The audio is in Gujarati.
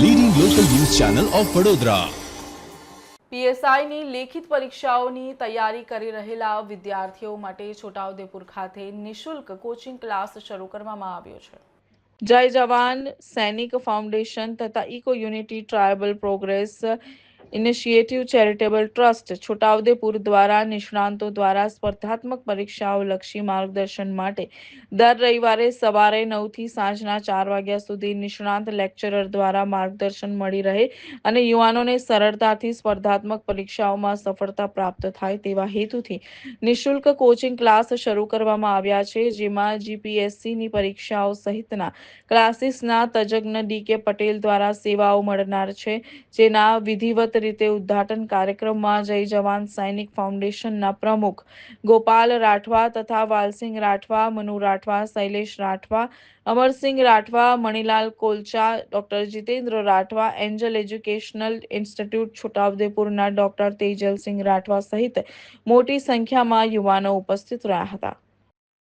ઓફ વડોદરા પીએસઆઈની લેખિત પરીક્ષાઓની તૈયારી કરી રહેલા વિદ્યાર્થીઓ માટે છોટાઉદેપુર ખાતે નિશુલ્ક કોચિંગ ક્લાસ શરૂ કરવામાં આવ્યો છે. જય જવાન સૈનિક ફાઉન્ડેશન તથા Eco Unity Tribal Progress Initiative Charitable Trust Chhota Udepur દ્વારા નિષ્ણાંતો દ્વારા સ્પર્ધાત્મક પરીક્ષાઓ લક્ષી માર્ગદર્શન માટે દર રવિવારે સવારે નવથી સાંજના ચાર વાગ્યા સુધી નિષ્ણાંત લેક્ચરર દ્વારા માર્ગદર્શન મળી રહે અને યુવાનોને સરળતાથી સ્પર્ધાત્મક પરીક્ષાઓમાં સફળતા પ્રાપ્ત થાય તેવા હેતુથી નિશુલ્ક કોચિંગ ક્લાસ શરૂ કરવામાં આવ્યા છે, જેમાં જીપીએસસીની પરીક્ષાઓ સહિતના ક્લાસીસના તજજ્ઞ ડી કે પટેલ દ્વારા સેવાઓ મળનાર છે, જેના વિધિવત રીતે ઉદ્ઘાટન કાર્યક્રમમાં જય જવાન સૈનિક ફાઉન્ડેશનના પ્રમુખ ગોપાલ રાઠવા તથા Valsinh Rathwa, Manu Rathwa, Shailesh Rathwa, Amarsinh Rathwa, Manilal Kolcha, doctor Jitendra Rathwa, Angel Educational Institute છોટાઉદેપુરના doctor Tejalsinh Rathwa સહિત મોટી સંખ્યામાં યુવાનો ઉપસ્થિત રહ્યા હતા.